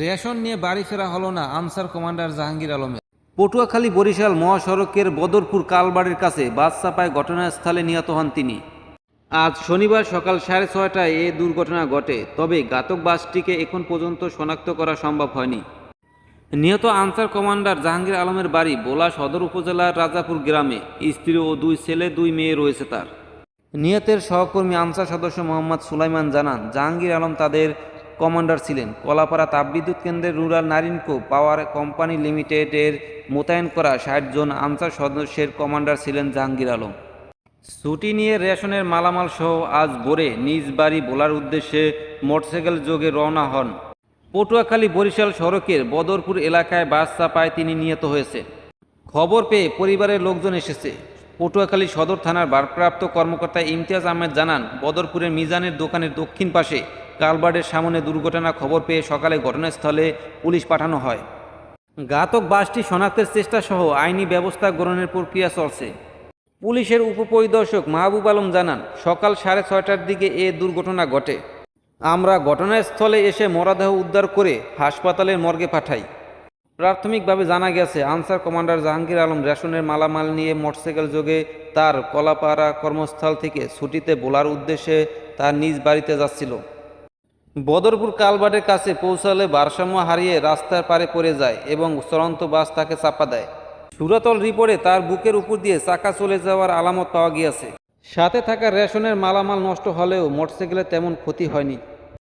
Ration নিয়ে বাড়ি ফেরা হলো না আনসার কমান্ডার জাহাঙ্গীর আলমের। পটুয়াখালী বরিশাল মহাসড়কের বদরপুর কালবাড়ির কাছে বাস চাপায় ঘটনাস্থলে নিহত হন তিনি। আজ শনিবার সকাল সাড়ে ছয়টায় এ দুর্ঘটনা ঘটে, তবে ঘাতক বাসটিকে এখন পর্যন্ত শনাক্ত করা সম্ভব হয়নি। নিহত আনসার কমান্ডার জাহাঙ্গীর আলমের বাড়ি বোলা সদর উপজেলার রাজাপুর গ্রামে, স্ত্রী ও দুই ছেলে, দুই মেয়ে রয়েছে তার। নিহতের সহকর্মী আনসার সদস্য মোহাম্মদ সুলাইমান জানান, জাহাঙ্গীর আলম তাদের কমান্ডার ছিলেন। কলাপাড়া তাপবিদ্যুৎ কেন্দ্রের রুরাল নারিনকো পাওয়ার কোম্পানি লিমিটেডের মোতায়েন করা ষাট জন আনসার সদস্যের কমান্ডার ছিলেন জাহাঙ্গীর আলম। ছুটি নিয়ে রেশনের মালামাল সহ আজ ভোরে নিজ বাড়ি বোলার উদ্দেশ্যে মোটরসাইকেল যোগে রওনা হন। পটুয়াখালী বরিশাল সড়কের বদরপুর এলাকায় বাস চাপায় তিনি নিহত হয়েছে খবর পেয়ে পরিবারের লোকজন এসেছে। পটুয়াখালী সদর থানার ভারপ্রাপ্ত কর্মকর্তা ইমতিয়াজ আহমেদ জানান, বদরপুরের মিজানের দোকানের দক্ষিণ পাশে কালবার্ডের সামনে দুর্ঘটনা খবর পেয়ে সকালে ঘটনাস্থলে পুলিশ পাঠানো হয়। ঘাতক বাসটি শনাক্তের চেষ্টা সহ আইনি ব্যবস্থা গ্রহণের প্রক্রিয়া চলছে। পুলিশের উপপরিদর্শক মাহবুব আলম জানান, সকাল সাড়ে ছয়টার দিকে এ দুর্ঘটনা ঘটে। আমরা ঘটনাস্থলে এসে মরাদেহ উদ্ধার করে হাসপাতালের মর্গে পাঠাই। প্রাথমিকভাবে জানা গেছে, আনসার কমান্ডার জাহাঙ্গীর আলম রেশনের মালামাল নিয়ে মোটরসাইকেল যোগে তার কলাপাড়া কর্মস্থল থেকে ছুটিতে বোলার উদ্দেশ্যে তার নিজ বাড়িতে যাচ্ছিল। বদরপুর কালবাটের কাছে পৌঁছালে ভারসাম্য হারিয়ে রাস্তার পারে পড়ে যায় এবং চলন্ত বাস তাকে চাপা দেয়। সুরাতল রিপোর্টে তার বুকের উপর দিয়ে চাকা চলে যাওয়ার আলামত পাওয়া গিয়েছে। সাথে থাকা রেশনের মালামাল নষ্ট হলেও মোটরসাইকেলে তেমন ক্ষতি হয়নি।